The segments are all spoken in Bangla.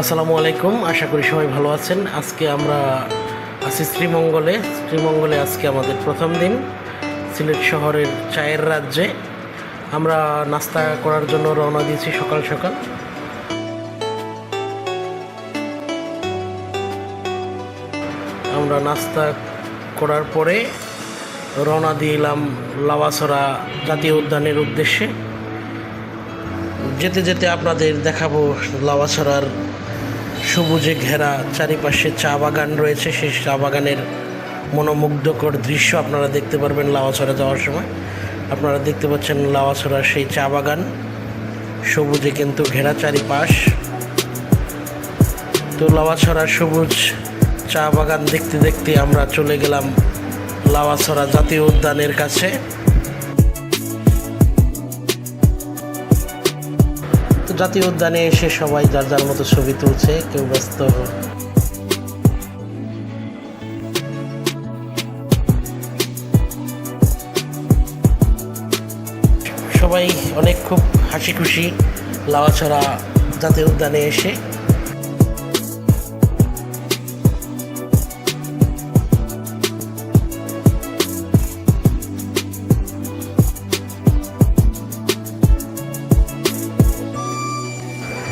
আসসালামু আলাইকুম, আশা করি সবাই ভালো আছেন। আজকে আমরা আছি শ্রীমঙ্গলে। শ্রীমঙ্গলে আজকে আমাদের প্রথম দিন, সিলেট শহরের চায়ের রাজ্যে। আমরা নাস্তা করার জন্য রওনা দিয়েছি সকাল সকাল। আমরা নাস্তা করার পরে রওনা দিলাম লাওয়াছড়া জাতীয় উদ্যানের উদ্দেশ্যে। যেতে যেতে আপনাদের দেখাবো লাওয়াছড়ার সবুজে ঘেরা চারিপাশে চা বাগান রয়েছে। সেই চা বাগানের মনোমুগ্ধকর দৃশ্য আপনারা দেখতে পারবেন লাওয়াছড়া যাওয়ার সময়। আপনারা দেখতে পাচ্ছেন লাওয়াছড়ার সেই চা বাগান। সবুজে কিন্তু ঘেরা চারিপাশ। তো লাওয়াছড়ার সবুজ চা বাগান দেখতে দেখতে আমরা চলে গেলাম লাওয়াছড়া জাতীয় উদ্যানের কাছে। জাতীয় উদ্যানে এসে সবাই যার যার মতো ছবি তুলছে, কেউ ব্যস্ত। সবাই অনেক খুব হাসি খুশি লাওয়াছড়া জাতীয় উদ্যানে এসে।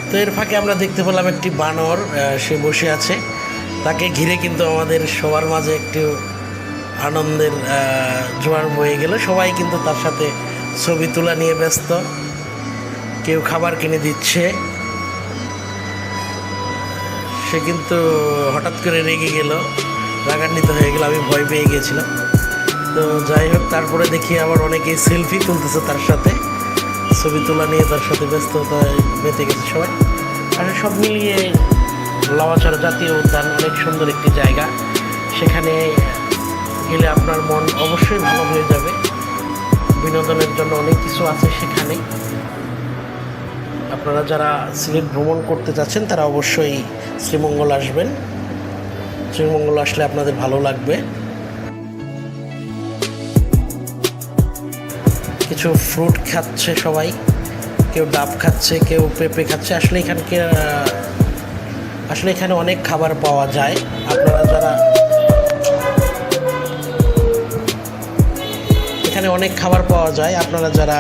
তো এর ফাঁকে আমরা দেখতে পেলাম একটি বানর সে বসে আছে। তাকে ঘিরে কিন্তু আমাদের সবার মাঝে একটু আনন্দের জোয়ার বয়ে গেল। সবাই কিন্তু তার সাথে ছবি তোলা নিয়ে ব্যস্ত। কেউ খাবার কিনে দিচ্ছে। সে কিন্তু হঠাৎ করে রেগে গেল, রাগান্বিত হয়ে গেল, আমি ভয় পেয়ে গেছিলাম। তো যাই হোক, তারপরে দেখি আবার অনেকেই সেলফি তুলতেছে তার সাথে। ছবি তোলা নিয়ে তার সাথে ব্যস্ততায় মেতে গেছে সবাই। আর সব মিলিয়ে লাওয়াছড়া জাতীয় উদ্যান অনেক সুন্দর একটি জায়গা। সেখানে গেলে আপনার মন অবশ্যই ভালো হয়ে যাবে। বিনোদনের জন্য অনেক কিছু আছে সেখানে। আপনারা যারা সিলেট ভ্রমণ করতে যাচ্ছেন, তারা অবশ্যই শ্রীমঙ্গল আসবেন। শ্রীমঙ্গল আসলে আপনাদের ভালো লাগবে। কিছু ফ্রুট খাচ্ছে সবাই। কেউ ডাব খাচ্ছে, কেউ পেঁপে খাচ্ছে। আসলে এখানকে আসলে এখানে অনেক খাবার পাওয়া যায়। আপনারা যারা এখানে অনেক খাবার পাওয়া যায়, আপনারা যারা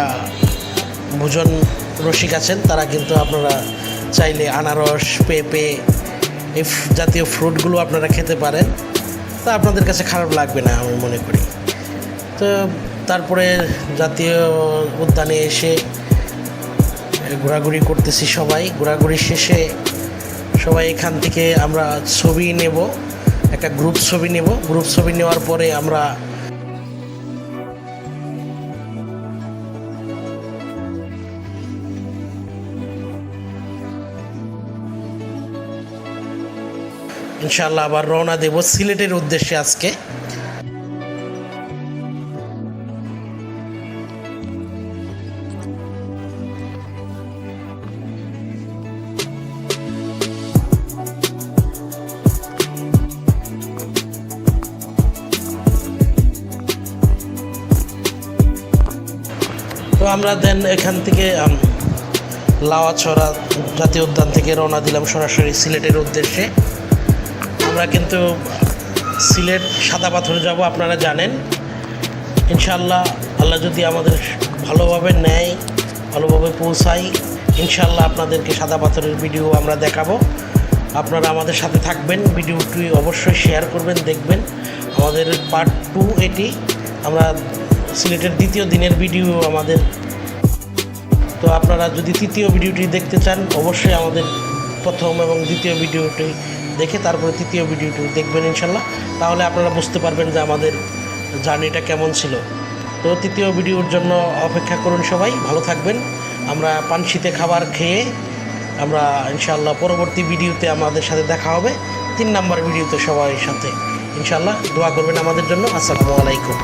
ভোজন রসিক আছেন, তারা কিন্তু আপনারা চাইলে আনারস, পেঁপে, এই জাতীয় ফ্রুটগুলো আপনারা খেতে পারেন। তা আপনাদের কাছে খারাপ লাগবে না, আমি মনে করি। তো তারপরে জাতীয় উদ্যানে এসে ঘোরাঘুরি করতেছি সবাই। ঘোরাঘুরি শেষে সবাই এখান থেকে আমরা ছবি নেব, একটা গ্রুপ ছবি নেব। গ্রুপ ছবি নেওয়ার পরে আমরা ইনশাল্লাহ আবার রওনা দেব সিলেটের উদ্দেশ্যে আজকে। আমরা দেন এখান থেকে লাওয়াছড়া জাতীয় উদ্যান থেকে রওনা দিলাম সরাসরি সিলেটের উদ্দেশ্যে। আমরা কিন্তু সিলেট সাদা পাথরে যাব, আপনারা জানেন। ইনশাল্লাহ আল্লাহ যদি আমাদের ভালোভাবে নেয়, ভালোভাবে পৌঁছাই ইনশাল্লাহ আপনাদেরকে সাদা পাথরের ভিডিও আমরা দেখাবো। আপনারা আমাদের সাথে থাকবেন ভিডিওটি অবশ্যই শেয়ার করবেন, দেখবেন। আমাদের পার্ট টু এটি, আমরা সিলেটের দ্বিতীয় দিনের ভিডিও আমাদের। তো আপনারা যদি তৃতীয় ভিডিওটি দেখতে চান, অবশ্যই আমাদের প্রথম এবং দ্বিতীয় ভিডিওটি দেখে তারপরে তৃতীয় ভিডিওটি দেখবেন ইনশাল্লাহ। তাহলে আপনারা বুঝতে পারবেন যে আমাদের জার্নিটা কেমন ছিল। তো তৃতীয় ভিডিওর জন্য অপেক্ষা করুন সবাই, ভালো থাকবেন। আমরা পানশিতে খাবার খেয়ে আমরা ইনশাল্লাহ পরবর্তী ভিডিওতে আমাদের সাথে দেখা হবে। তিন নাম্বার ভিডিওতে সবাই সাথে। ইনশাল্লাহ দোয়া করবেন আমাদের জন্য। আসসালামু আলাইকুম।